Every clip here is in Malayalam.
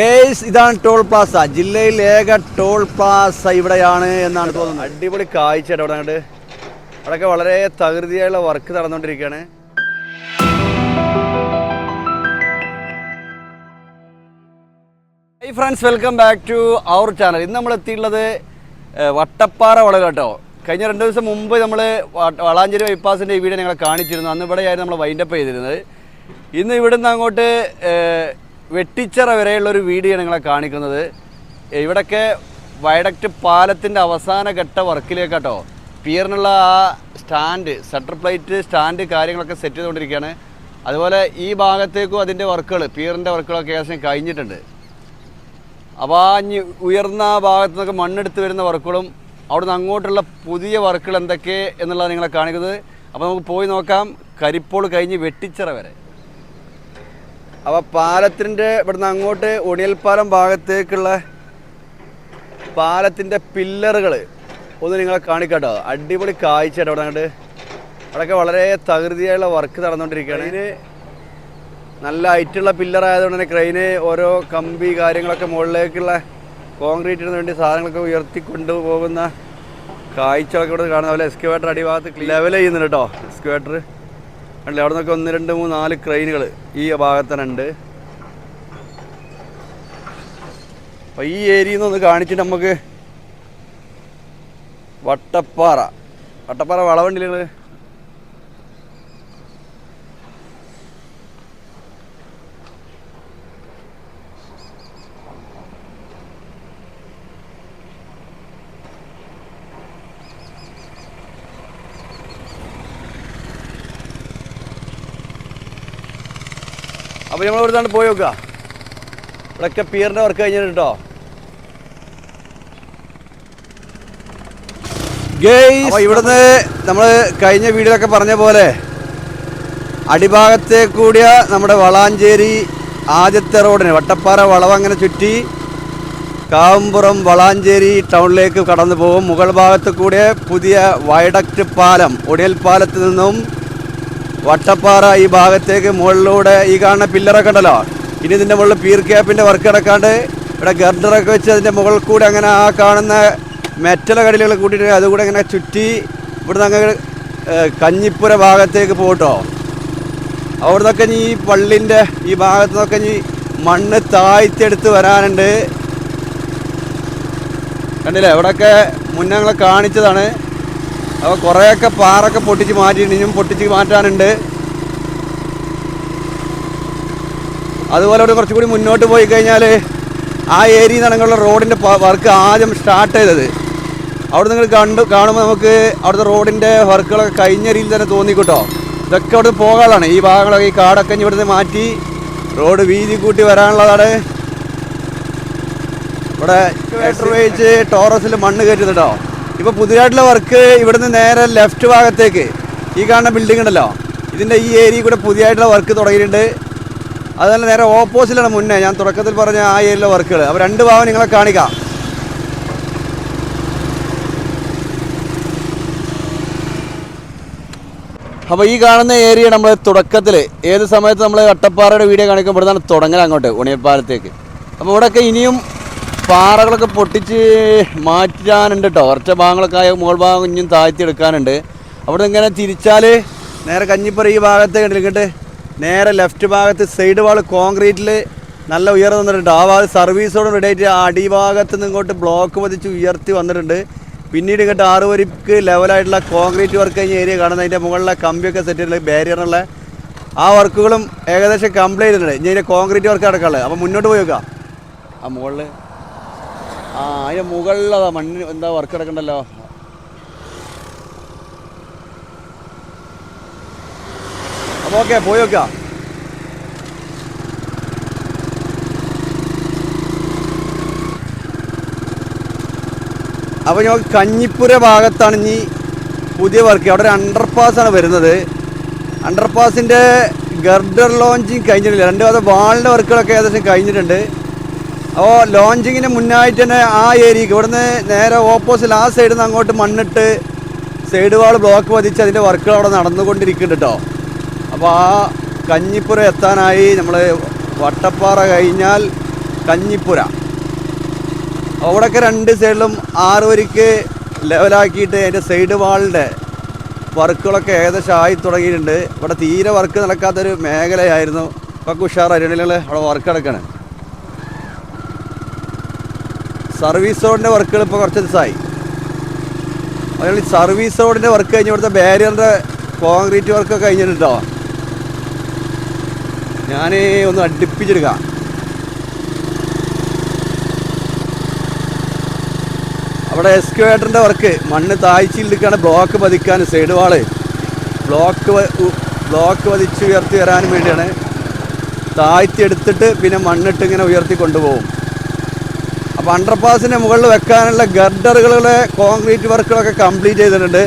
ഇതാണ് ടോൾ പ്ലാസ ജില്ലയിൽ ഏക ടോൾ പ്ലാസ ഇവിടെയാണ് എന്നാണ് തോന്നുന്നത്. അടിപൊളി കാഴ്ച അവിടെ അങ്ങോട്ട് അവിടെയൊക്കെ വളരെ തകൃതിയായുള്ള വർക്ക് നടന്നുകൊണ്ടിരിക്കുകയാണ്. Hi friends welcome back to our channel ഇന്ന് നമ്മൾ എത്തിയിട്ടുള്ളത് വട്ടപ്പാറ വളകൾ കേട്ടോ കഴിഞ്ഞ രണ്ട് ദിവസം മുമ്പ് നമ്മൾ വളാഞ്ചേരി ബൈപ്പാസിന്റെ ഈ വീഡിയോ ഞങ്ങളെ കാണിച്ചിരുന്നു. അന്ന് ഇവിടെയായിരുന്നു നമ്മൾ വൈൻഡപ്പ് ചെയ്തിരുന്നത്. ഇന്ന് ഇവിടുന്ന് അങ്ങോട്ട് വെട്ടിച്ചിറ വരെയുള്ള ഒരു വീഡിയോ നിങ്ങളെ കാണിക്കുന്നത്. ഇവിടൊക്കെ വയഡക്റ്റ് പാലത്തിന്റെ അവസാന ഘട്ട വർക്കിലേക്കാട്ടോ പിയറിനുള്ള ആ സ്റ്റാൻഡ് സെട്ടർ പ്ലേറ്റ് സ്റ്റാൻഡ് കാര്യങ്ങളൊക്കെ സെറ്റ് ചെയ്തുകൊണ്ടിരിക്കുകയാണ്. അതുപോലെ ഈ ഭാഗത്തേക്കും അതിന്റെ വർക്കുകൾ പിയറിന്റെ വർക്കുകളൊക്കെ ഏകദേശം കഴിഞ്ഞിട്ടുണ്ട്. അപ്പോൾ ആ ഉയർന്ന ഭാഗത്തു നിന്നൊക്കെ മണ്ണെടുത്ത് വരുന്ന വർക്കുകളും അവിടുന്ന് അങ്ങോട്ടുള്ള പുതിയ വർക്കുകൾ എന്തൊക്കെ എന്നുള്ളതാണ് നിങ്ങളെ കാണിക്കുന്നത്. അപ്പോൾ നമുക്ക് പോയി നോക്കാം. കരിപ്പോൾ കഴിഞ്ഞ് വെട്ടിച്ചിറ വരെ. അപ്പോൾ പാലത്തിന്റെ ഇവിടുന്ന് അങ്ങോട്ട് ഒടിയൽപ്പാലം ഭാഗത്തേക്കുള്ള പാലത്തിന്റെ പില്ലറുകൾ ഒന്ന് നിങ്ങളെ കാണിക്കട്ടോ. അടിപൊളി കാഴ്ച ഇവിടെ അവിടെ അങ്ങോട്ട്. അവിടെയൊക്കെ വളരെ തകൃതിയായുള്ള വർക്ക് നടന്നുകൊണ്ടിരിക്കുകയാണ്. ഇതിന് നല്ല ഹൈറ്റുള്ള പില്ലർ ആയതുകൊണ്ട് തന്നെ ക്രെയിന് ഓരോ കമ്പി കാര്യങ്ങളൊക്കെ മുകളിലേക്കുള്ള കോൺക്രീറ്റിന് വേണ്ടി സാധനങ്ങളൊക്കെ ഉയർത്തി കൊണ്ടുപോകുന്ന കാഴ്ചകളൊക്കെ ഇവിടെ കാണുന്ന പോലെ എക്സ്ക്യുവേറ്റർ അടിഭാഗത്ത് ലെവൽ ചെയ്യുന്നുണ്ട് കേട്ടോ എക്സ്കവേറ്റർ അല്ലേ അവിടെ നിന്നൊക്കെ ഒന്ന് രണ്ട് മൂന്ന് നാല് ക്രെയിനുകൾ ഈ ഭാഗത്ത് അപ്പം ഈ ഏരിയയിൽ നിന്ന് ഒന്ന് കാണിച്ചിട്ട് നമുക്ക് വട്ടപ്പാറ. വട്ടപ്പാറ വളവുണ്ടില്ല അപ്പോൾ നമ്മൾ ഇവിടുന്ന് പോയി നോക്കുക. ഇവിടെയൊക്കെ പിയറിന്റെ വർക്ക് കഴിഞ്ഞിട്ട് അപ്പോൾ ഇവിടുന്ന് നമ്മൾ കഴിഞ്ഞ വീഡിയോയിലൊക്കെ പറഞ്ഞ പോലെ അടിഭാഗത്തെ കൂടിയ നമ്മുടെ വളാഞ്ചേരി ആദ്യത്തെ റോഡിന് വട്ടപ്പാറ വളവ് അങ്ങനെ ചുറ്റി കാവുംപുറം വളാഞ്ചേരി ടൗണിലേക്ക് കടന്നു പോകും മുകൾ ഭാഗത്ത് കൂടെ പുതിയ വയഡക്റ്റ് പാലം ഒടിയൽ പാലത്ത് നിന്നും വട്ടപ്പാറ ഈ ഭാഗത്തേക്ക് മുകളിലൂടെ ഈ കാണുന്ന പില്ലറൊക്കെ ഉണ്ടല്ലോ. ഇനി ഇതിന്റെ മുകളിൽ പീർ ക്യാപ്പിന്റെ വർക്ക് കിടക്കാണ്ട് ഇവിടെ ഗർഡറൊക്കെ വെച്ച് അതിന്റെ മുകളിൽ കൂടെ അങ്ങനെ ആ കാണുന്ന മെറ്റല കടലുകൾ കൂട്ടിയിട്ട് അതുകൂടെ ഇങ്ങനെ ചുറ്റി ഇവിടുന്ന് അങ്ങ് കഞ്ഞിപ്പുര ഭാഗത്തേക്ക് പോട്ടോ. അവിടെ നിന്നൊക്കെ ഇനി ഈ പള്ളിന്റെ ഈ ഭാഗത്തു നിന്നൊക്കെ ഇനി മണ്ണ് താഴ്ത്തെടുത്ത് വരാനുണ്ട്. കണ്ടില്ലേ? ഇവിടെയൊക്കെ മുന്നങ്ങളെ കാണിച്ചതാണ്. അപ്പോൾ കുറേയൊക്കെ പാറൊക്കെ പൊട്ടിച്ച് മാറ്റിയിട്ടുണ്ട് ഇനിയും പൊട്ടിച്ച് മാറ്റാനുണ്ട്. അതുപോലെ ഇവിടെ കുറച്ചുകൂടി മുന്നോട്ട് പോയി കഴിഞ്ഞാൽ ആ ഏരിയയിൽ നിന്നുള്ള റോഡിന്റെ വർക്ക് ആദ്യം സ്റ്റാർട്ട് ചെയ്തത്. അവിടെ നിങ്ങൾ കണ്ടു കാണുമ്പോൾ നമുക്ക് അവിടുത്തെ റോഡിന്റെ വർക്കുകളൊക്കെ കഴിഞ്ഞ രീതിയിൽ തന്നെ തോന്നിക്കിട്ടോ. ഇതൊക്കെ അവിടെ പോകാതാണ് ഈ ഭാഗങ്ങളൊക്കെ ഈ കാടൊക്കെ ഇവിടുന്ന് മാറ്റി റോഡ് വീതി കൂട്ടി വരാനുള്ളതാണ്. ഇവിടെ വെച്ച് ടോറസിൽ മണ്ണ് കയറ്റുന്നുണ്ടോ? ഇപ്പോൾ പുതിയതായിട്ടുള്ള വർക്ക് ഇവിടുന്ന് നേരെ ലെഫ്റ്റ് ഭാഗത്തേക്ക്. ഈ കാണുന്ന ബിൽഡിംഗ് ഉണ്ടല്ലോ. ഇതിന്റെ ഈ ഏരിയയിൽ കൂടെ പുതിയതായിട്ടുള്ള വർക്ക് തുടങ്ങിയിട്ടുണ്ട്. അതുപോലെ നേരെ ഓപ്പോസിറ്റിലാണ് മുന്നേ. ഞാൻ തുടക്കത്തിൽ പറഞ്ഞ ആ ഏരിയയിലെ വർക്കുകൾ അപ്പോൾ രണ്ട് ഭാഗം നിങ്ങളെ കാണിക്കാം. അപ്പോൾ ഈ കാണുന്ന ഏരിയ നമ്മൾ തുടക്കത്തിൽ ഏത് സമയത്ത് നമ്മൾ അട്ടപ്പാറയുടെ വീഡിയോ കാണിക്കുമ്പോഴാണ് തുടങ്ങൽ അങ്ങോട്ട് ഉണിയപ്പാലത്തേക്ക്. അപ്പോൾ ഇവിടെയൊക്കെ ഇനിയും പാറകളൊക്കെ പൊട്ടിച്ച് മാറ്റാനുണ്ട് കേട്ടോ കുറച്ച് ഭാഗങ്ങളൊക്കെ ആയ മുകൾ ഭാഗം ഇനിയും താഴ്ത്തി എടുക്കാനുണ്ട് അവിടെ ഇങ്ങനെ തിരിച്ചാൽ നേരെ കഞ്ഞിപ്പുറ ഈ ഭാഗത്ത് കണ്ടിട്ട് നേരെ ലെഫ്റ്റ് ഭാഗത്ത് സൈഡ് വാൾ കോൺക്രീറ്റിൽ നല്ല ഉയർന്നു വന്നിട്ടുണ്ട് ആ ഭാഗത്ത് സർവീസോട് ആ അടിഭാഗത്ത് നിന്ന് ഇങ്ങോട്ട് ബ്ലോക്ക് പതിച്ച് ഉയർത്തി വന്നിട്ടുണ്ട്. പിന്നീട് ഇങ്ങോട്ട് ആറ് വരിക്ക് ലെവലായിട്ടുള്ള കോൺക്രീറ്റ് വർക്ക് കഴിഞ്ഞ ഏരിയ കാണുന്നത്. അതിന്റെ മുകളിലെ കമ്പിയൊക്കെ സെറ്റ് ചെയ്തിട്ടുള്ള ബാരിയറിനുള്ള ആ വർക്കുകളും ഏകദേശം കംപ്ലീറ്റ് ചെയ്തിട്ടുണ്ട് ഇനി അതിന്റെ കോൺക്രീറ്റ് വർക്ക് അടക്കമുള്ളത് അപ്പോൾ മുന്നോട്ട് പോയി നോക്കാം. ആ മുകളിൽ ആ അതിന്റെ മുകളിലതാ മണ്ണിന് എന്താ വർക്ക് കിടക്കണ്ടല്ലോ അപ്പോൾ ഓക്കെ പോയി നോക്കാം. അപ്പോൾ ഞാൻ കഞ്ഞിപ്പുര ഭാഗത്താണ് ഇനി പുതിയ വർക്ക് അവിടെ ഒരു അണ്ടർപാസ് ആണ് വരുന്നത്. അണ്ടർപാസിന്റെ ഗർഡർ ലോഞ്ചിങ് കഴിഞ്ഞിട്ടില്ല. രണ്ട് അത് വാളിന്റെ വർക്കുകളൊക്കെ ഏകദേശം കഴിഞ്ഞിട്ടുണ്ട്. അപ്പോൾ ലോഞ്ചിങ്ങിന് മുന്നായിട്ട് തന്നെ ആ ഏരിയക്ക്. ഇവിടുന്ന് നേരെ ഓപ്പോസിറ്റ് ആ സൈഡിൽ നിന്ന് അങ്ങോട്ട് മണ്ണിട്ട് സൈഡ് വാൾ ബ്ലോക്ക് പതിച്ച് അതിന്റെ വർക്കുകൾ അവിടെ നടന്നുകൊണ്ടിരിക്കുന്നുണ്ട് കേട്ടോ അപ്പോൾ ആ കഞ്ഞിപ്പുര എത്താനായി നമ്മൾ വട്ടപ്പാറ കഴിഞ്ഞാൽ കഞ്ഞിപ്പുര. അവിടെയൊക്കെ രണ്ട് സൈഡിലും ആറ് വരിക്ക് ലെവലാക്കിയിട്ട് അതിന്റെ സൈഡ് വാളിന്റെ വർക്കുകളൊക്കെ ഏകദേശം ആയി തുടങ്ങിയിട്ടുണ്ട്. ഇവിടെ തീരെ വർക്ക് നടക്കാത്തൊരു മേഖലയായിരുന്നു. ഇപ്പം അരുണികൾ അവിടെ വർക്ക് നടക്കാണ്. സർവീസ് റോഡിന്റെ വർക്കുകൾ ഇപ്പോൾ കുറച്ച് ദിവസമായി. അതുകൊണ്ട് സർവീസ് റോഡിന്റെ വർക്ക് കഴിഞ്ഞ് ഇവിടുത്തെ ബാരിയറിന്റെ കോൺക്രീറ്റ് വർക്കൊക്കെ കഴിഞ്ഞിട്ടുണ്ടോ ഞാൻ ഒന്ന് അടുപ്പിച്ചെടുക്കാം. അവിടെ എക്സ്കവേറ്ററിന്റെ വർക്ക് മണ്ണ് താഴ്ചയിലെടുക്കാണ് ബ്ലോക്ക് പതിക്കാൻ സൈഡ് വാൾ ബ്ലോക്ക് ബ്ലോക്ക് പതിച്ച് ഉയർത്തി വരാനും വേണ്ടിയാണ്. താഴ്ത്തി എടുത്തിട്ട് പിന്നെ മണ്ണിട്ട് ഇങ്ങനെ ഉയർത്തി കൊണ്ടുപോകും. അപ്പോൾ അണ്ടർപാസിന്റെ മുകളിൽ വെക്കാനുള്ള ഗർഡറുകളുടെ കോൺക്രീറ്റ് വർക്കുകളൊക്കെ കംപ്ലീറ്റ് ചെയ്തിട്ടുണ്ട്.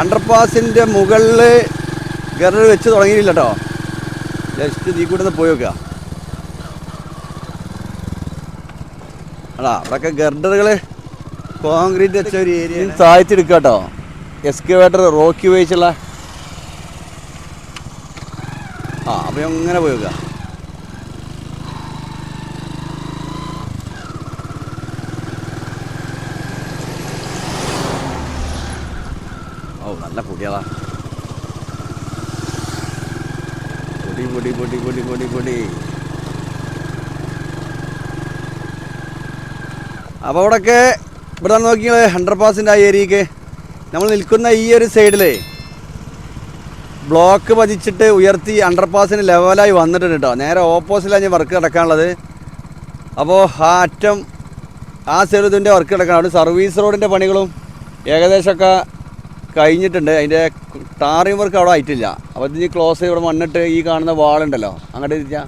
അണ്ടർപാസിന്റെ മുകളിൽ ഗർഡർ വെച്ച് തുടങ്ങിയില്ല കേട്ടോ ജസ്റ്റ് നീ കൂടെ പോയി നോക്കുക. അടാ അവിടെയൊക്കെ ഗർഡറുകൾ കോൺക്രീറ്റ് വെച്ച ഒരു ഏരിയ താഴ്ത്തി കേട്ടോ എക്സ്കവേറ്റർ റോക്കി ഉപയോഗിച്ചുള്ള ആ അപ്പോൾ എങ്ങനെ പോയി നോക്കുക ഓ നല്ല പൊടിയതാ പൊടി പൊടി പൊടി പൊടി പൊടി പൊടി അപ്പോൾ അവിടെയൊക്കെ ഇവിടെ നോക്കിയാൽ ഹൺഡ്രഡ് പാസിന്റെ ആ ഏരിയക്ക്. നമ്മൾ നിൽക്കുന്ന ഈ ഒരു സൈഡിലേ ബ്ലോക്ക് പതിച്ചിട്ട് ഉയർത്തി അണ്ടർപാസിന് ലെവലായി വന്നിട്ടുണ്ട് കേട്ടോ നേരെ ഓപ്പോസിറ്റിലാണ് ഞാൻ വർക്ക് നടക്കാനുള്ളത്. അപ്പോൾ ആ അറ്റം ആ സൈഡിന്റെ വർക്ക് നടക്കണം അവിടെ സർവീസ് റോഡിന്റെ പണികളും ഏകദേശമൊക്കെ കഴിഞ്ഞിട്ടുണ്ട്. അതിന്റെ ടാറിങ് വർക്ക് അവിടെ ആയിട്ടില്ല. അപ്പോൾ ഇതിന് ക്ലോസ് ഇവിടെ മണ്ണിട്ട് ഈ കാണുന്ന വാളുണ്ടല്ലോ അങ്ങോട്ട് തിരിച്ചാൽ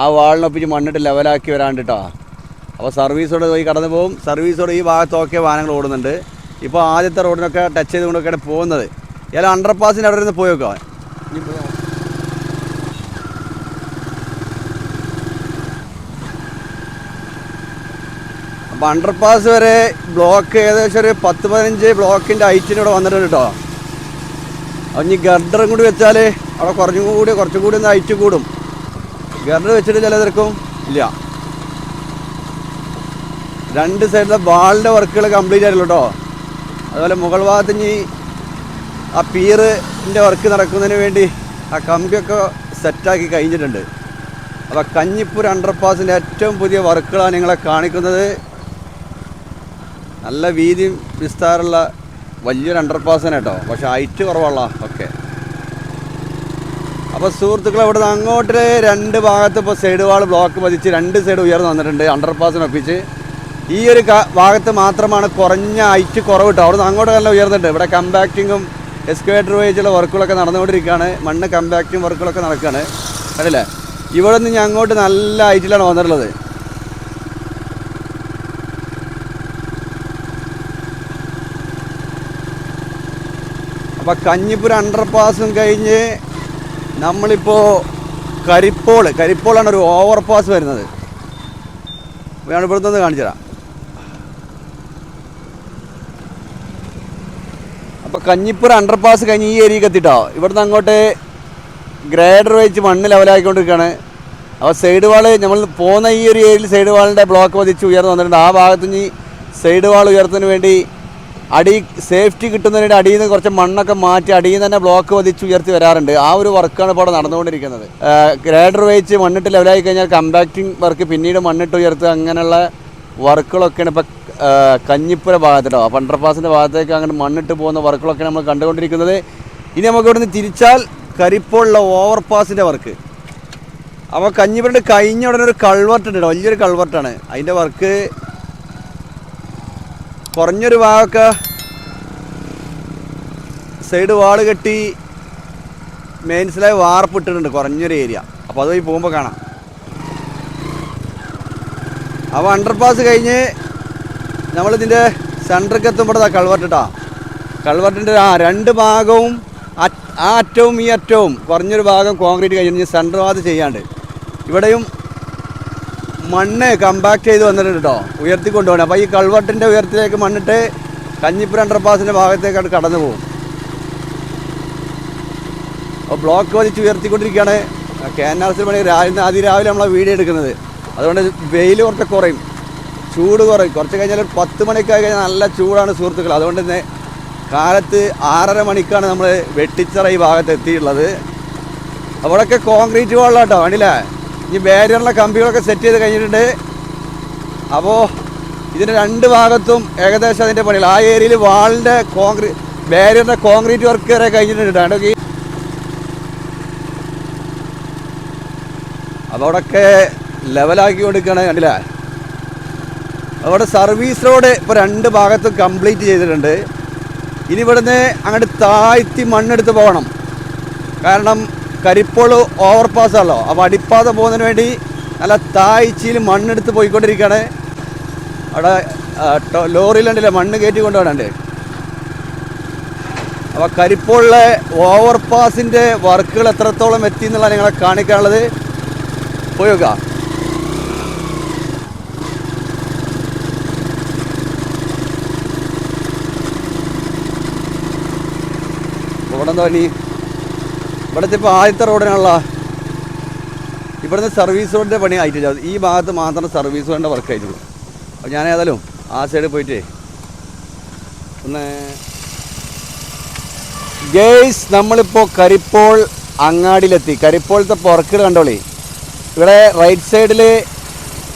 ആ വാളിനൊപ്പിച്ച് മണ്ണിട്ട് ലെവലാക്കി വരാണ്ടിട്ടോ അപ്പോൾ സർവീസോടെ പോയി കടന്നു പോകും. സർവീസോടെ ഈ ഭാഗത്തൊക്കെ വാഹനങ്ങൾ ഓടുന്നുണ്ട്. ഇപ്പോൾ ആദ്യത്തെ റോഡിനൊക്കെ ടച്ച് ചെയ്തുകൊണ്ടൊക്കെയാണ് പോകുന്നത്. ഏതായാലും അണ്ടർപാസിന്റെ അവിടെ നിന്ന് പോയി നോക്കാം ഇനി പോയി നോക്കാം. അപ്പോൾ അണ്ടർപാസ് വരെ ബ്ലോക്ക് ഏകദേശം ഒരു പത്ത് പതിനഞ്ച് ബ്ലോക്കിന്റെ ഐറ്റിനോട് വന്നിട്ടുണ്ട് കേട്ടോ അപ്പം ഗർഡറും കൂടി വെച്ചാൽ അവിടെ കുറച്ചും കൂടി കുറച്ചും കൂടി ഒന്ന് ഹൈറ്റ് കൂടും. ഗർഡർ വെച്ചിട്ട് ചിലതിർക്കും ഇല്ല. രണ്ട് സൈഡിലെ വാളിന്റെ വർക്കുകൾ കംപ്ലീറ്റ് ആയിട്ടുള്ളൂ കേട്ടോ. അതുപോലെ മുകൾ ഭാഗത്ത് ഇനി ആ പീറിന്റെ വർക്ക് നടക്കുന്നതിന് വേണ്ടി ആ കമ്പിയൊക്കെ സെറ്റാക്കി കഴിഞ്ഞിട്ടുണ്ട്. അപ്പോൾ കഞ്ഞിപ്പൂർ അണ്ടർപാസിന്റെ ഏറ്റവും പുതിയ വർക്കുകളാണ് നിങ്ങളെ കാണിക്കുന്നത്. നല്ല വീതിയും വിസ്താരമുള്ള വലിയൊരു അണ്ടർ അണ്ടർപാസാണ് കേട്ടോ. പക്ഷെ ഹൈറ്റ് കുറവുള്ള. ഓക്കെ. അപ്പോൾ സുഹൃത്തുക്കൾ അവിടെ നിന്ന് അങ്ങോട്ട് രണ്ട് ഭാഗത്ത് ഇപ്പോൾ സൈഡ് വാൾ ബ്ലോക്ക് പതിച്ച് രണ്ട് സൈഡ് ഉയർന്നു വന്നിട്ടുണ്ട്. അണ്ടർ പാസിനൊപ്പിച്ച് ഈ ഒരു ഭാഗത്ത് മാത്രമാണ് കുറഞ്ഞ ഹൈറ്റ് കുറവ് കേട്ടോ. അവിടെ നിന്ന് അങ്ങോട്ട് നല്ല ഉയർന്നിട്ടുണ്ട്. ഇവിടെ കമ്പാക്റ്റിങ്ങും എക്സ്കവേറ്റർ ഉപയോഗിച്ചുള്ള വർക്കുകളൊക്കെ നടന്നുകൊണ്ടിരിക്കുകയാണ്. മണ്ണ് കമ്പാക്റ്റിങ് വർക്കുകളൊക്കെ നടക്കുകയാണ്. കണ്ടില്ലേ? ഇവിടെ നിന്ന് ഞാൻ അങ്ങോട്ട് നല്ല ഹൈറ്റിലാണ് വന്നിട്ടുള്ളത്. അപ്പോൾ കഞ്ഞിപ്പുരം അണ്ടർപാസും കഴിഞ്ഞ് നമ്മളിപ്പോൾ കരിപ്പോൾ കരിപ്പോളാണ് ഒരു ഓവർപാസ് വരുന്നത്. ഞാൻ ഇവിടുത്തെ കാണിച്ചു തരാം. അപ്പോൾ കഞ്ഞിപ്പുരം അണ്ടർപാസ് കഴിഞ്ഞ് ഈ ഏരിയക്ക് എത്തിട്ടോ. ഇവിടുന്ന് അങ്ങോട്ട് ഗ്രേഡർ വെച്ച് മണ്ണ് ലെവലാക്കിക്കൊണ്ടിരിക്കുകയാണ് അപ്പോൾ സൈഡ് വാൾ നമ്മൾ പോകുന്ന ഈ ഒരു ഏരിയയിൽ സൈഡ് വാളിന്റെ ബ്ലോക്ക് പതിച്ച് ഉയർന്നു വന്നിട്ടുണ്ട്. ആ ഭാഗത്ത് നിന്ന് സൈഡ് വാൾ ഉയർത്തുന്നതിന് വേണ്ടി അടി സേഫ്റ്റി കിട്ടുന്നതിന് അടിയിൽ നിന്ന് കുറച്ച് മണ്ണൊക്കെ മാറ്റി അടിയിൽ നിന്ന് തന്നെ ബ്ലോക്ക് വധിച്ച് ഉയർത്തി വരാറുണ്ട്. ആ ഒരു വർക്കാണ് ഇപ്പോൾ അവിടെ നടന്നുകൊണ്ടിരിക്കുന്നത്. ഗ്രേഡർ വെച്ച് മണ്ണിട്ട് ലെവലായി കഴിഞ്ഞാൽ കമ്പാക്റ്റിംഗ് വർക്ക് പിന്നീട് മണ്ണിട്ട് ഉയർത്തുക അങ്ങനെയുള്ള വർക്കുകളൊക്കെയാണ് ഇപ്പോൾ കഞ്ഞിപ്പുര ഭാഗത്തിട്ടോ അപ്പോൾ അണ്ടർപാസിന്റെ ഭാഗത്തേക്ക് അങ്ങനെ മണ്ണിട്ട് പോകുന്ന വർക്കുകളൊക്കെ നമ്മൾ കണ്ടുകൊണ്ടിരിക്കുന്നത്. ഇനി നമുക്ക് ഇവിടുന്ന് തിരിച്ചാൽ കരിപ്പോളുള്ള ഓവർ പാസിന്റെ വർക്ക് അപ്പോൾ കഞ്ഞിപ്പുരയുടെ കഴിഞ്ഞ ഉടനെ ഒരു കൾവർട്ട് ഉണ്ട് വലിയൊരു കൾവർട്ടാണ് അതിന്റെ വർക്ക് കുറഞ്ഞൊരു ഭാഗമൊക്കെ സൈഡ് വാൾ കെട്ടി മെയിൻസിലായി വാർപ്പിട്ടിട്ടുണ്ട് കുറഞ്ഞൊരു ഏരിയ അപ്പോൾ അത് പോയി പോകുമ്പോൾ കാണാം. അപ്പോൾ അണ്ടർപാസ് കഴിഞ്ഞ് നമ്മളിതിന്റെ സെന്ററിൽ എത്തുമ്പോൾ കൾവർട്ടിട്ടാ കൾവർട്ടിന്റെ ആ രണ്ട് ഭാഗവും ആ അറ്റവും ഈ അറ്റവും കുറഞ്ഞൊരു ഭാഗം കോൺക്രീറ്റ് കഴിഞ്ഞ് സെന്റർ ഭാഗത്ത് ചെയ്യാണ്ട്. ഇവിടെയും മണ്ണ് കമ്പാക്ട് ചെയ്ത് വന്നിട്ടുണ്ട് കേട്ടോ ഉയർത്തി കൊണ്ടുപോകണം അപ്പോൾ ഈ കൾവട്ടിന്റെ ഉയർത്തിലേക്ക് മണ്ണിട്ട് കഞ്ഞിപ്പുര അണ്ടർപാസിന്റെ ഭാഗത്തേക്കാണ് കടന്നു പോകും. അപ്പോൾ ബ്ലോക്ക് വലിച്ച് ഉയർത്തിക്കൊണ്ടിരിക്കുകയാണ്. കേനാസിൽ പണി രാവിലെ അതിരാവിലെ നമ്മളെ വീഡിയോ എടുക്കുന്നത്. അതുകൊണ്ട് വെയിൽ കുറച്ച് കുറയും. ചൂട് കുറയും. കുറച്ച് കഴിഞ്ഞാൽ പത്ത് മണിക്കായി കഴിഞ്ഞാൽ നല്ല ചൂടാണ് സുഹൃത്തുക്കൾ. അതുകൊണ്ട് തന്നെ കാലത്ത് ആറര മണിക്കാണ് നമ്മൾ വെട്ടിച്ചറ ഈ ഭാഗത്ത് എത്തിയിട്ടുള്ളത്. അവിടെയൊക്കെ കോൺക്രീറ്റ് വെള്ളം കേട്ടോ കണ്ടില്ലേ? ഈ ബാരിയറിലെ കമ്പികളൊക്കെ സെറ്റ് ചെയ്ത് കഴിഞ്ഞിട്ടുണ്ട്. അപ്പോൾ ഇതിന്റെ രണ്ട് ഭാഗത്തും ഏകദേശം അതിന്റെ പണികൾ. ആ ഏരിയയിൽ വാളിന്റെ കോൺക്രീറ്റ് ബാരിയറിന്റെ കോൺക്രീറ്റ് വർക്ക് വരെ കഴിഞ്ഞിട്ടുണ്ട് ഈ അപ്പോൾ ലെവലാക്കി കൊടുക്കുകയാണ് കണ്ടില്ല? അവിടെ സർവീസ് റോഡ് ഇപ്പോൾ രണ്ട് ഭാഗത്തും കംപ്ലീറ്റ് ചെയ്തിട്ടുണ്ട്. ഇനി ഇവിടുന്ന് അങ്ങോട്ട് താഴ്ത്തി മണ്ണെടുത്ത് പോകണം. കാരണം കരിപ്പോൾ ഓവർ പാസ്സാണല്ലോ അപ്പോൾ അടിപ്പാത പോകുന്നതിന് വേണ്ടി നല്ല താഴ്ചയിൽ മണ്ണെടുത്ത് പോയിക്കൊണ്ടിരിക്കുകയാണ്. അവിടെ ലോറിയിലുണ്ടല്ലേ മണ്ണ് കയറ്റി കൊണ്ടുപോകണുണ്ട് അപ്പോൾ കരിപ്പോളിലെ ഓവർ പാസിന്റെ വർക്കുകൾ എത്രത്തോളം എത്തി എന്നുള്ള നിങ്ങളെ കാണിക്കാനുള്ളത്. പോയി നോക്കാം ഇവിടെ എന്താ ഇവിടുത്തെ ഇപ്പോൾ ആദ്യത്തെ റോഡിനുള്ള ഇവിടുന്ന് സർവീസ് റോഡിന്റെ പണി ആയിട്ടില്ല. ഈ ഭാഗത്ത് മാത്രം സർവീസ് റോഡിന്റെ വർക്ക് ആയിട്ടുള്ളൂ. അപ്പോൾ ഞാൻ ഏതായാലും ആ സൈഡിൽ പോയിട്ട് ഒന്ന് ഗേയ്സ് നമ്മളിപ്പോൾ കരിപ്പോൾ അങ്ങാടിയിലെത്തി. കരിപ്പോളത്തെ പുറക്കിൽ കണ്ടോളി. ഇവിടെ റൈറ്റ് സൈഡിൽ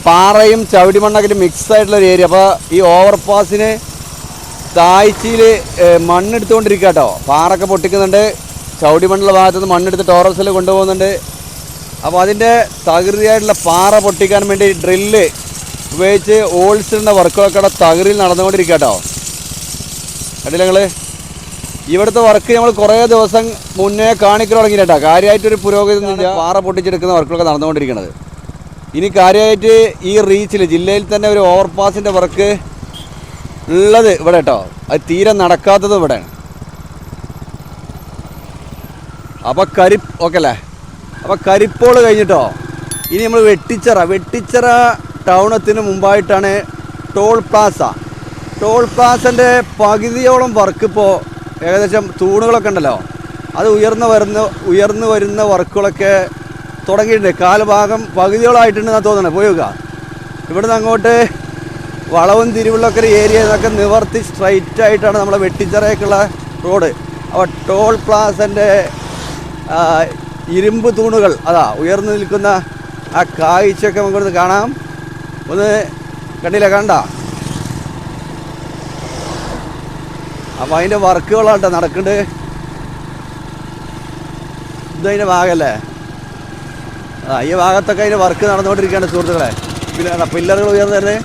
പാറയും ചവിടി മണ്ണൊക്കെ മിക്സ് ആയിട്ടുള്ള ഒരു ഏരിയ അപ്പോൾ ഈ ഓവർ പാസിന് താഴ്ചയിൽ മണ്ണെടുത്തുകൊണ്ടിരിക്കുക കേട്ടോ പാറൊക്കെ പൊട്ടിക്കുന്നുണ്ട്. ചവിടി മണ്ണുള്ള ഭാഗത്ത് നിന്ന് മണ്ണെടുത്ത് ടോറസിൽ കൊണ്ടുപോകുന്നുണ്ട്. അപ്പോൾ അതിന്റെ തകൃതിയായിട്ടുള്ള പാറ പൊട്ടിക്കാൻ വേണ്ടി ഡ്രില്ല് ഉപയോഗിച്ച് ഓൾസിലിന്റെ വർക്കുകളൊക്കെ അവിടെ തകറിൽ നടന്നുകൊണ്ടിരിക്കുക കേട്ടോ കണ്ടില്ല നിങ്ങൾ ഇവിടുത്തെ വർക്ക് നമ്മൾ കുറേ ദിവസം മുന്നേ കാണിക്കാൻ തുടങ്ങി കേട്ടോ കാര്യമായിട്ടൊരു പുരോഗതി പാറ പൊട്ടിച്ചെടുക്കുന്ന വർക്കുകളൊക്കെ നടന്നുകൊണ്ടിരിക്കുന്നത് ഇനി കാര്യമായിട്ട് ഈ റീച്ചിൽ ജില്ലയിൽ തന്നെ ഒരു ഓവർപാസിന്റെ വർക്ക് ഉള്ളത് ഇവിടെ കേട്ടോ. അത് തീരെ നടക്കാത്തത് ഇവിടെയാണ്. അപ്പോൾ കരി ഓക്കെ അല്ലേ അപ്പോൾ കരിപ്പോൾ കഴിഞ്ഞിട്ടോ? ഇനി നമ്മൾ വെട്ടിച്ചിറ വെട്ടിച്ചിറ ടൗണത്തിന് മുമ്പായിട്ടാണ് ടോൾ പ്ലാസ. ടോൾ പ്ലാസന്റെ പകുതിയോളം വർക്ക് ഇപ്പോൾ ഏകദേശം തൂണുകളൊക്കെ ഉണ്ടല്ലോ. അത് ഉയർന്നു വരുന്ന ഉയർന്നു വരുന്ന വർക്കുകളൊക്കെ തുടങ്ങിയിട്ടുണ്ട്. കാൽഭാഗം പകുതിയോളമായിട്ടുണ്ടെന്നാണ് തോന്നുന്നത് പോയി നോക്കുക. ഇവിടുന്ന് അങ്ങോട്ട് വളവും തിരുവുള്ളൊക്കെ ഏരിയ എന്നൊക്കെ നിവർത്തി സ്ട്രൈറ്റ് ആയിട്ടാണ് നമ്മളെ വെട്ടിച്ചിറയൊക്കെയുള്ള റോഡ്. അപ്പോൾ ടോൾ പ്ലാസന്റെ ഇരുമ്പ് തൂണുകൾ അതാ ഉയർന്നു നിൽക്കുന്ന ആ കാഴ്ചയൊക്കെ നമുക്കൊന്ന് കാണാം. ഒന്ന് കണ്ടില്ല കണ്ട? അപ്പം അതിന്റെ വർക്കുകളാട്ടോ നടക്കുന്നത് ഇതതിന്റെ ഭാഗമല്ലേ ആ ഈ ഭാഗത്തൊക്കെ അതിന്റെ വർക്ക് നടന്നുകൊണ്ടിരിക്കുകയാണ് സുഹൃത്തുക്കളെ. പിന്നെ പില്ലറുകൾ ഉയർന്നു തന്നെ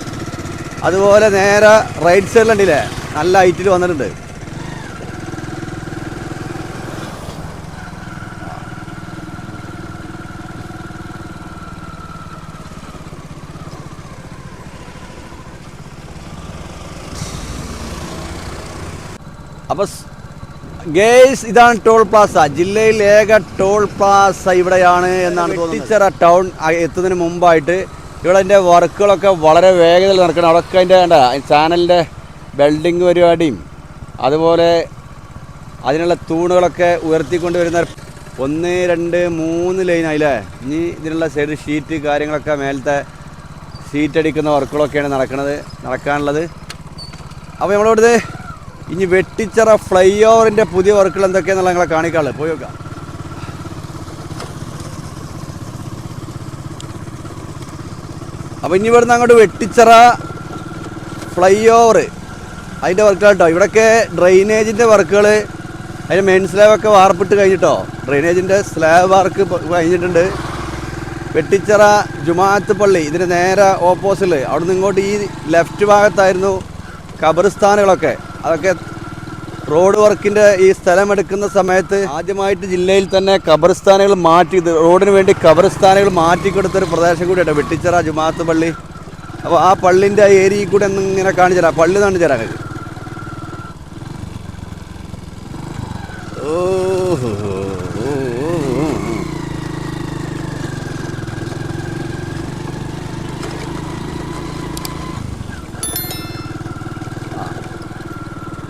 അതുപോലെ നേരെ റൈറ്റ് സൈഡിലുണ്ടല്ലേ നല്ല ഹൈറ്റിൽ വന്നിട്ടുണ്ട് അപ്പോൾ ഗേസ് ഇതാണ് ടോൾ പ്ലാസ. ജില്ലയിൽ ഏക ടോൾ പ്ലാസ ഇവിടെയാണ് എന്നാണ് ടീച്ചർ ടൗൺ എത്തുന്നതിന് മുമ്പായിട്ട് ഇവിടെ അതിന്റെ വർക്കുകളൊക്കെ വളരെ വേഗതയിൽ നടക്കണം അവിടെയൊക്കെ അതിന്റെ വേണ്ട ചാനലിന്റെ ബിൽഡിംഗ് പരിപാടിയും അതുപോലെ അതിനുള്ള തൂണുകളൊക്കെ ഉയർത്തിക്കൊണ്ട് വരുന്ന ഒന്ന് രണ്ട് മൂന്ന് ലൈനായില്ലേ ഇനി ഇതിനുള്ള സൈഡ് ഷീറ്റ് കാര്യങ്ങളൊക്കെ മേലത്തെ ഷീറ്റ് അടിക്കുന്ന വർക്കുകളൊക്കെയാണ് നടക്കുന്നത് നടക്കാനുള്ളത്. അപ്പോൾ നമ്മളിവിടുത്തെ ഇനി വെട്ടിച്ചിറ ഫ്ലൈ ഓവറിന്റെ പുതിയ വർക്കുകൾ എന്തൊക്കെയാണെന്നുള്ള നിങ്ങളെ കാണിക്കാളെ. പോയി നോക്കാം. അപ്പോൾ ഇനി ഇവിടുന്ന് അങ്ങോട്ട് വെട്ടിച്ചിറ ഫ്ലൈ ഓവർ അതിന്റെ കേട്ടോ ഇവിടെയൊക്കെ ഡ്രെയിനേജിന്റെ വർക്കുകൾ അതിന്റെ മെയിൻ സ്ലാബൊക്കെ വാർപ്പിട്ട് കഴിഞ്ഞിട്ടോ? ഡ്രെയിനേജിന്റെ സ്ലാബ് വർക്ക് കഴിഞ്ഞിട്ടുണ്ട്. വെട്ടിച്ചിറ ജുമാഅത്ത് പള്ളി ഇതിന് നേരെ ഓപ്പോസിൽ അവിടുന്ന് ഇങ്ങോട്ട് ഈ ലെഫ്റ്റ് ഭാഗത്തായിരുന്നു ഖബറിസ്ഥാനുകളൊക്കെ അതൊക്കെ റോഡ് വർക്കിന്റെ ഈ സ്ഥലം എടുക്കുന്ന സമയത്ത് ആദ്യമായിട്ട് ജില്ലയിൽ തന്നെ ഖബർസ്ഥാനുകൾ മാറ്റി റോഡിന് വേണ്ടി ഖബർസ്ഥാനുകൾ മാറ്റിക്കൊടുത്തൊരു പ്രദേശം കൂടിയാണ് വെട്ടിച്ചിറ ജുമാത്ത് പള്ളി. അപ്പോൾ ആ പള്ളിന്റെ ഏരിയയിൽ കൂടെ ഒന്ന് ഇങ്ങനെ കാണിച്ചു തരാം. പള്ളി കാണിച്ചു തരാം ഓഹോ ഓ, ഓ, ഓ, ഓ.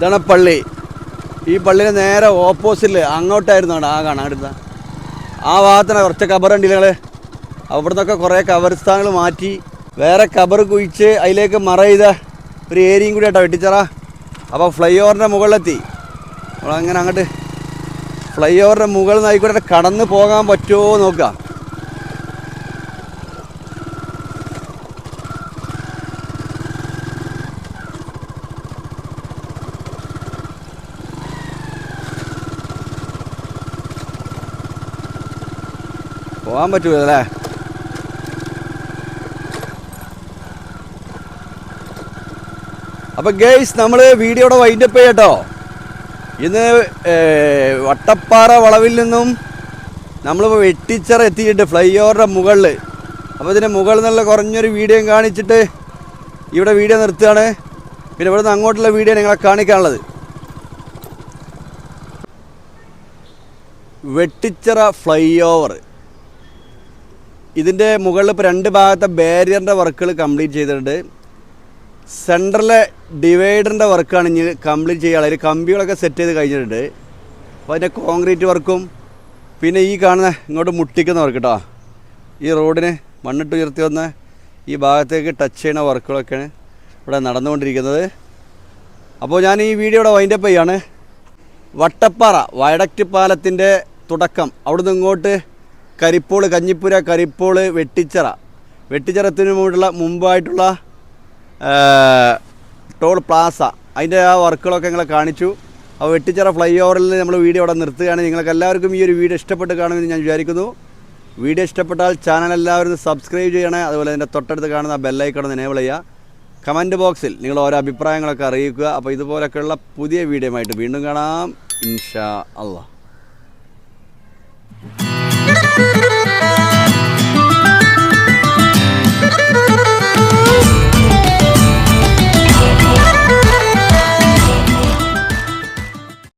ഇതാണ് ഈ പള്ളിയുടെ നേരെ ഓപ്പോസിറ്റിൽ അങ്ങോട്ടായിരുന്നു ആ അടുത്ത ആ ഭാഗത്തിന് കുറച്ച് കബറുണ്ട് ഞങ്ങൾ അവിടെ നിന്നൊക്കെ കുറേ കബർസ്ഥാനങ്ങൾ മാറ്റി വേറെ കബർ കുഴിച്ച് അതിലേക്ക് മറ ചെയ്ത ഒരു ഏരിയയും കൂടി ആട്ടോ വെട്ടിച്ചറ. അപ്പോൾ ഫ്ലൈ ഓവറിന്റെ മുകളിലെത്തി. നമ്മളങ്ങനെ അങ്ങോട്ട് ഫ്ലൈ ഓവറിന്റെ മുകളിൽ നിന്ന് ആയിക്കോട്ടെ കടന്ന് പോകാൻ പറ്റുമോ നോക്കാം പോകാൻ പറ്റൂല അല്ലേ അപ്പൊ ഗേയ്സ് നമ്മൾ വീഡിയോയുടെ വൈൻഡപ്പ് ചെയ്യട്ടോ. ഇന്ന് വട്ടപ്പാറ വളവിൽ നിന്നും നമ്മളിപ്പോൾ വെട്ടിച്ചിറ എത്തിയിട്ട് ഫ്ലൈ ഓവറിന്റെ മുകളിൽ അപ്പോൾ ഇതിന്റെ മുകളിൽ നിന്നുള്ള കുറഞ്ഞൊരു വീഡിയോയും കാണിച്ചിട്ട് ഇവിടെ വീഡിയോ നിർത്തുകയാണ്. പിന്നെ ഇവിടുന്ന് അങ്ങോട്ടുള്ള വീഡിയോ നിങ്ങളെ കാണിക്കാനുള്ളത്. Vettichira flyover. ഇതിന്റെ മുകളിൽ ഇപ്പോൾ രണ്ട് ഭാഗത്തെ ബാരിയറിന്റെ വർക്കുകൾ കംപ്ലീറ്റ് ചെയ്തിട്ടുണ്ട്. സെന്ററിലെ ഡിവൈഡറിന്റെ വർക്കാണ് ഇനി കംപ്ലീറ്റ് ചെയ്യാനുള്ളത് അതിൽ കമ്പികളൊക്കെ സെറ്റ് ചെയ്ത് കഴിഞ്ഞിട്ടുണ്ട്. അപ്പോൾ അതിന്റെ കോൺക്രീറ്റ് വർക്കും പിന്നെ ഈ കാണുന്ന ഇങ്ങോട്ട് മുട്ടിക്കുന്ന വർക്ക് കേട്ടോ ഈ റോഡിന് മണ്ണിട്ട് ഉയർത്തി വന്ന ഈ ഭാഗത്തേക്ക് ടച്ച് ചെയ്യുന്ന വർക്കുകളൊക്കെയാണ് ഇവിടെ നടന്നുകൊണ്ടിരിക്കുന്നത്. അപ്പോൾ ഞാൻ ഈ വീഡിയോ ഇവിടെ വൈൻഡപ്പ് ചെയ്യാണ്. വട്ടപ്പാറ വയഡക്റ്റ് പാലത്തിന്റെ തുടക്കം. അവിടുന്ന് ഇങ്ങോട്ട് കരിപ്പോൾ കഞ്ഞിപ്പുര കരിപ്പോൾ വെട്ടിച്ചിറ. വെട്ടിച്ചിറത്തിന് മുമ്പുള്ള മുമ്പായിട്ടുള്ള ടോൾ പ്ലാസ. അതിന്റെ ആ വർക്കുകളൊക്കെ ഞങ്ങളെ കാണിച്ചു. അപ്പോൾ വെട്ടിച്ചിറ ഫ്ലൈ ഓവറിൽ നമ്മൾ വീഡിയോ അവിടെ നിർത്തുകയാണ്. നിങ്ങൾക്ക് എല്ലാവർക്കും ഈ ഒരു വീഡിയോ ഇഷ്ടപ്പെട്ട് കാണുമെന്ന് ഞാൻ വിചാരിക്കുന്നു. വീഡിയോ ഇഷ്ടപ്പെട്ടാൽ ചാനൽ എല്ലാവരും സബ്സ്ക്രൈബ് ചെയ്യണേ. അതുപോലെ അതിന്റെ തൊട്ടടുത്ത് കാണുന്ന ബെല്ലൈക്കണം എനേബിൾ ചെയ്യുക. കമന്റ് ബോക്സിൽ നിങ്ങൾ ഓരോ അഭിപ്രായങ്ങളൊക്കെ അറിയിക്കുക. അപ്പോൾ ഇതുപോലൊക്കെയുള്ള പുതിയ വീഡിയോ ആയിട്ട് വീണ്ടും കാണാം. ഇൻഷാ അള്ളാഹ്